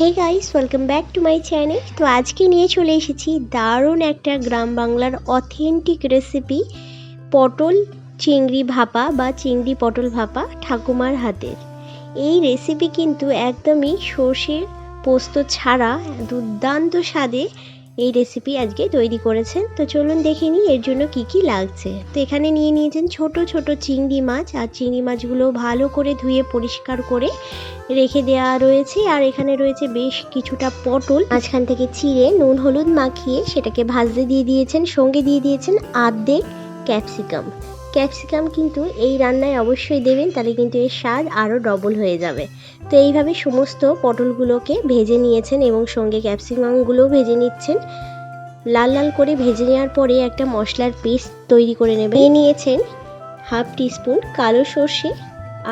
Hey guys welcome back to my channel তো আজকে নিয়ে চলে এসেছি দারুণ একটা গ্রাম বাংলার অথেন্টিক রেসিপি পটল চিংড়ি ভাপা বা চিংড়ি পটল ভাপা ঠাকুমার হাতের। এই রেসিপি কিন্তু একদমই সর্ষের পোস্ত ছাড়া দুর্দান্ত স্বাদে এই রেসিপি আজকে তৈরি করেছেন। তো চলুন দেখে নিই এর জন্য কি কি লাগছে। তো এখানে নিয়ে নিয়েছেন ছোট ছোট চিংড়ি মাছ। আর চিংড়ি মাছগুলো ভালো করে ধুয়ে পরিষ্কার করে রেখে দেওয়া রয়েছে। আর এখানে রয়েছে বেশ কিছুটা পটল। মাঝখান থেকে চিড়ে, নুন, হলুদ মাখিয়ে সেটাকে ভাজতে দিয়ে দিয়েছেন। সঙ্গে দিয়ে দিয়েছেন আর্ধেক ক্যাপসিকাম। ক্যাপসিকাম কিন্তু এই রান্নায় অবশ্যই দেবেন, তাহলে কিন্তু এর স্বাদ আরও ডবল হয়ে যাবে। তো এইভাবে সমস্ত পটলগুলোকে ভেজে নিয়েছেন এবং সঙ্গে ক্যাপসিকামগুলোও ভেজে নিচ্ছেন। লাল লাল করে ভেজে নেওয়ার পরে একটা মশলার পেস্ট তৈরি করে নেবেন। নিয়ে নিয়েছেন হাফ টিস্পুন কালো সর্ষে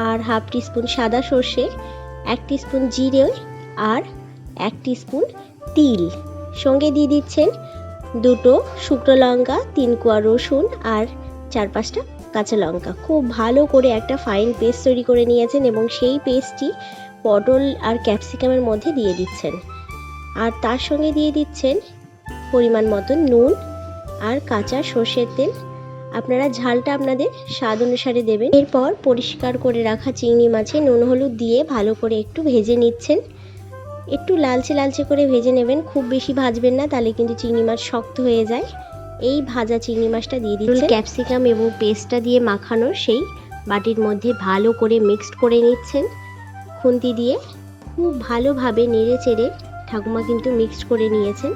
আর হাফ টিস্পুন সাদা সর্ষে, এক টিস্পুন জিরে আর এক টিস্পুন তিল। সঙ্গে দিয়ে দিচ্ছেন দুটো শুকনো লঙ্কা, তিন কোয়া রসুন আর চার পাঁচটা কাঁচা লঙ্কা। খুব ভালো করে একটা ফাইন পেস্ট তৈরি করে নিয়েছেন এবং সেই পেস্টটি পটল আর ক্যাপসিকামের মধ্যে দিয়ে দিচ্ছেন। আর তার সঙ্গে দিয়ে দিচ্ছেন পরিমাণ মতন নুন আর কাঁচা সর্ষের তেল। আপনারা ঝালটা আপনাদের স্বাদ অনুসারে দেবেন। এরপর পরিষ্কার করে রাখা চিংড়ি মাছে নুন হলুদ দিয়ে ভালো করে একটু ভেজে নিচ্ছেন। একটু লালচে লালচে করে ভেজে নেবেন। খুব বেশি ভাজবেন না, তাহলে কিন্তু চিংড়ি মাছ শক্ত হয়ে যায়। এই ভাজা চিংড়ি মাছটা দিয়ে দিচ্ছেন ক্যাপসিকাম এবং পেস্টটা দিয়ে মাখানো সেই বাটির মধ্যে ভালো করে মিক্সড করে নিচ্ছেন। খুন্তি দিয়ে খুব ভালোভাবে নেড়ে চেড়ে ঠাকুমা কিন্তু মিক্সড করে নিয়েছেন।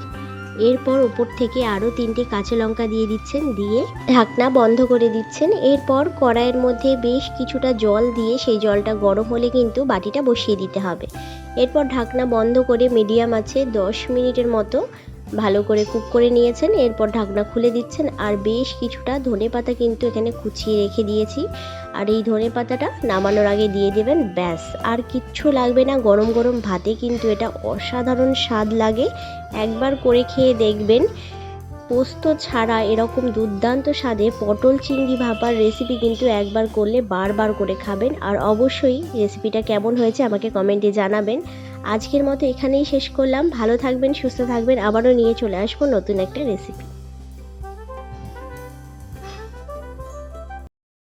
এরপর ওপর থেকে আরও তিনটে কাঁচা লঙ্কা দিয়ে দিচ্ছেন দিয়ে ঢাকনা বন্ধ করে দিচ্ছেন। এরপর কড়াইয়ের মধ্যে বেশ কিছুটা জল দিয়ে সেই জলটা গরম হলে কিন্তু বাটিটা বসিয়ে দিতে হবে। এরপর ঢাকনা বন্ধ করে মিডিয়াম আছে দশ মিনিটের মতো ভালো করে কুক করে নিয়েছেন, এরপর ঢাকনা খুলে দিচ্ছেন, আর বেশ কিছুটা ধনে পাতা কিন্তু এখানে কুচিয়ে রেখে দিয়েছি। আর এই ধনে পাতাটা নামানোর আগে দিয়ে দেবেন, ব্যাস। আর কিচ্ছু লাগবে না, গরম গরম ভাতে কিন্তু এটা অসাধারণ স্বাদ লাগে। একবার করে খেয়ে দেখবেন। পোস্ত ছাড়া এরকম দুর্দান্ত স্বাদে পটল চিংড়ি ভাপার রেসিপি কিন্তু একবার করলে বারবার করে খাবেন। আর অবশ্যই রেসিপিটা কেমন হয়েছে আমাকে কমেন্টে জানাবেন। আজকের মতো এখানেই শেষ করলাম। ভালো থাকবেন, সুস্থ থাকবেন। আবারও নিয়ে চলে আসব নতুন একটা রেসিপি